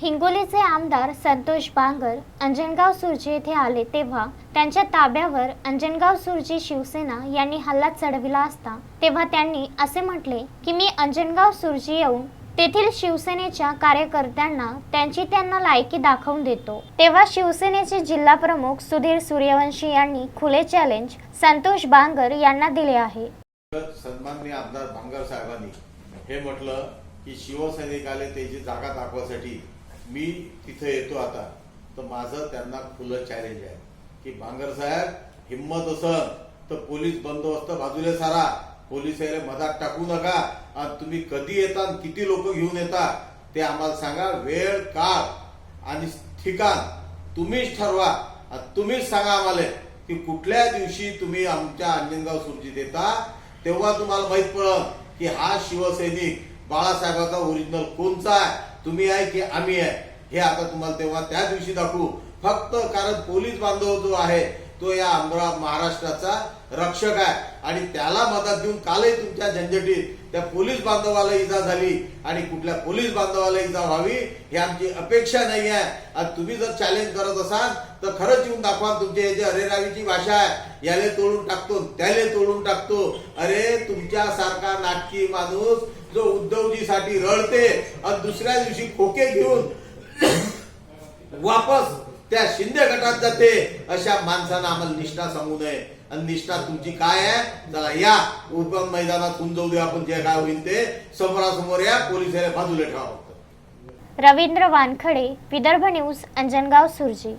हिंगोलीचे आमदार संतोष बांगर अंजनगाव सुरजी येथे आले तेव्हा त्यांच्या ताब्यावर अंजनगाव सुरजी शिवसेना यांनी हल्ला चढविला असता तेव्हा त्यांनी असे म्हटले की मी अंजनगाव सुरजी येऊन तेथील शिवसेनेच्या कार्यकर्त्यांना त्यांची त्यांना लायकी दाखवून देतो. तेव्हा शिवसेनेचे जिल्हा प्रमुख सुधीर सूर्यवंशी यांनी खुले चॅलेंज संतोष बांगर यांना दिले आहे. सन्माननीय आमदार साहेबांनी हे म्हटलं की शिवसैनिक आले त्याची जागा दाखवासाठी मी तिथे येतो आता. तर माझं त्यांना खुलं चॅलेंज आहे. की भांगर साहेब हिंमत असन तर पोलीस बंदोबस्त बाजूला सारा. पोलीस यायला मधात टाकू नका. आणि तुम्ही कधी येता आणि किती लोक घेऊन येता ते आम्हाला सांगा. वेळ काळ आणि ठिकाण तुम्हीच ठरवा. आणि तुम्हीच सांगा आम्हाला की कुठल्या दिवशी तुम्ही आमच्या अंजनगाव सुरजीत येता. तेव्हा तुम्हाला माहीत पडल की हा शिवसैनिक बाळासाहेबाचा ओरिजिनल कोणचा आहे? तुम्ही आहे की आम्ही आहे? हे आता तुम्हाला तेव्हा त्या दिवशी दाखवू. फक्त कारण पोलीस बांधव जो आहे तो या अमरा महाराष्ट्राचा रक्षक आहे. आणि त्याला मदत देऊन कालही तुमच्या झंझटीत त्या पोलीस बांधवाला इजा झाली आणि कुठल्या पोलीस बांधवाला इजा व्हावी ही आमची अपेक्षा नाही आहे. आणि तुम्ही जर चॅलेंज करत असाल तर खरंच येऊन दाखवा तुमची हे जे अरेरावीची भाषा आहे याले तोडून टाकतो त्याले तोडून टाकतो. अरे तुमच्यासारखा नाटकी माणूस जो उद्धवजीसाठी रडते आणि दुसऱ्या दिवशी खोके घेऊन वापस त्या शिंदे गटात जाते अशा माणसांना आम्हाला निष्ठा सांगू नये. आणि निष्ठा तुमची काय आहे? चला या उपन मैदानात होऊन जाऊ आपण जे काय होईल ते. समोरासमोर या पोलिसाला बाजूला ठेवा रवींद्र वानखडे विदर्भ न्यूज अंजनगाव सुरजी.